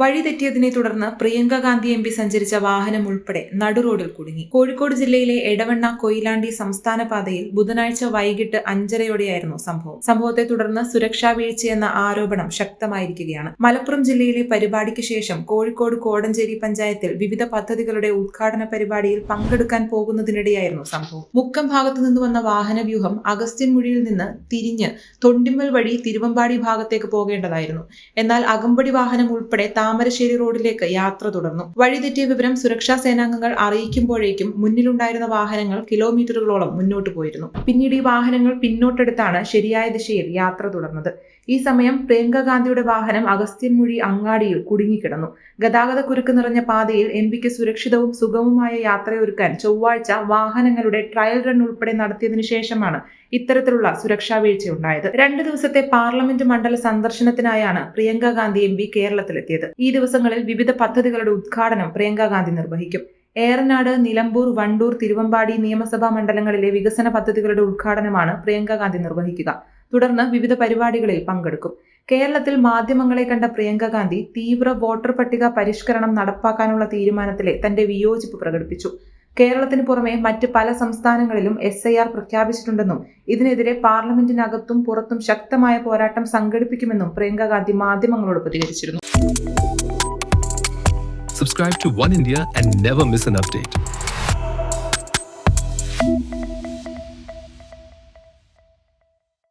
വഴി തെറ്റിയതിനെ തുടർന്ന് Priyanka Gandhi M P സഞ്ചരിച്ച വാഹനം ഉൾപ്പെടെ നടുറോഡിൽ കുടുങ്ങി. കോഴിക്കോട് ജില്ലയിലെ എടവണ്ണ കൊയിലാണ്ടി സംസ്ഥാന പാതയിൽ ബുധനാഴ്ച വൈകിട്ട് അഞ്ചരയോടെയായിരുന്നു സംഭവം. സംഭവത്തെ തുടർന്ന് സുരക്ഷാ വീഴ്ചയെന്ന ആരോപണം ശക്തമായിരിക്കുകയാണ്. മലപ്പുറം ജില്ലയിലെ പരിപാടിക്ക് ശേഷം കോഴിക്കോട് കോടഞ്ചേരി പഞ്ചായത്തിൽ വിവിധ പദ്ധതികളുടെ ഉദ്ഘാടന പരിപാടിയിൽ പങ്കെടുക്കാൻ പോകുന്നതിനിടെയായിരുന്നു സംഭവം. മുക്കം ഭാഗത്തു നിന്ന് വന്ന വാഹനവ്യൂഹം അഗസ്ത്യൻമുഴിയിൽ നിന്ന് തിരിഞ്ഞ് തൊണ്ടിമ്മൽ വഴി തിരുവമ്പാടി ഭാഗത്തേക്ക് പോകേണ്ടതായിരുന്നു. എന്നാൽ അകമ്പടി വാഹനം ഉൾപ്പെടെ താമരശ്ശേരി റോഡിലേക്ക് യാത്ര തുടർന്നു. വഴിതെറ്റിയ വിവരം സുരക്ഷാ സേനാംഗങ്ങൾ അറിയിക്കുമ്പോഴേക്കും മുന്നിലുണ്ടായിരുന്ന വാഹനങ്ങൾ കിലോമീറ്ററുകളോളം മുന്നോട്ട് പോയിരുന്നു. പിന്നീട് ഈ വാഹനങ്ങൾ പിന്നോട്ടെടുത്താണ് ശരിയായ ദിശയിൽ യാത്ര തുടർന്നത്. ഈ സമയം പ്രിയങ്ക ഗാന്ധിയുടെ വാഹനം അഗസ്ത്യൻമുഴി അങ്ങാടിയിൽ കുടുങ്ങിക്കിടന്നു. ഗതാഗത കുരുക്ക് നിറഞ്ഞ പാതയിൽ എം പിക്ക് സുരക്ഷിതവും സുഗമവുമായ യാത്രയൊരുക്കാൻ ചൊവ്വാഴ്ച വാഹനങ്ങളുടെ ട്രയൽ റൺ ഉൾപ്പെടെ നടത്തിയതിനു ശേഷമാണ് ഇത്തരത്തിലുള്ള സുരക്ഷാ വീഴ്ചയുണ്ടായത്. രണ്ട് ദിവസത്തെ പാർലമെന്റ് മണ്ഡല സന്ദർശനത്തിനായാണ് പ്രിയങ്ക ഗാന്ധി എം പി കേരളത്തിലെത്തിയത്. ഈ ദിവസങ്ങളിൽ വിവിധ പദ്ധതികളുടെ ഉദ്ഘാടനം പ്രിയങ്ക ഗാന്ധി നിർവഹിക്കും. ഏറനാട് നിലമ്പൂർ വണ്ടൂർ തിരുവമ്പാടി നിയമസഭാ മണ്ഡലങ്ങളിലെ വികസന പദ്ധതികളുടെ ഉദ്ഘാടനമാണ് പ്രിയങ്ക ഗാന്ധി നിർവഹിക്കുക. തുടർന്ന് വിവിധ പരിപാടികളിൽ പങ്കെടുക്കും. കേരളത്തിൽ മാധ്യമങ്ങളെ കണ്ട പ്രിയങ്ക ഗാന്ധി തീവ്ര വോട്ടർ പട്ടിക പരിഷ്കരണം നടപ്പാക്കാനുള്ള തീരുമാനത്തിലെ തന്റെ വിയോജിപ്പ് പ്രകടിപ്പിച്ചു. കേരളത്തിന് പുറമെ മറ്റ് പല സംസ്ഥാനങ്ങളിലും എസ് ഐ ആർ പ്രഖ്യാപിച്ചിട്ടുണ്ടെന്നും ഇതിനെതിരെ പാർലമെന്റിനകത്തും പുറത്തും ശക്തമായ പോരാട്ടം സംഘടിപ്പിക്കുമെന്നും പ്രിയങ്ക ഗാന്ധി മാധ്യമങ്ങളോട് പ്രതികരിച്ചിരുന്നു Subscribe to One India and never miss an update.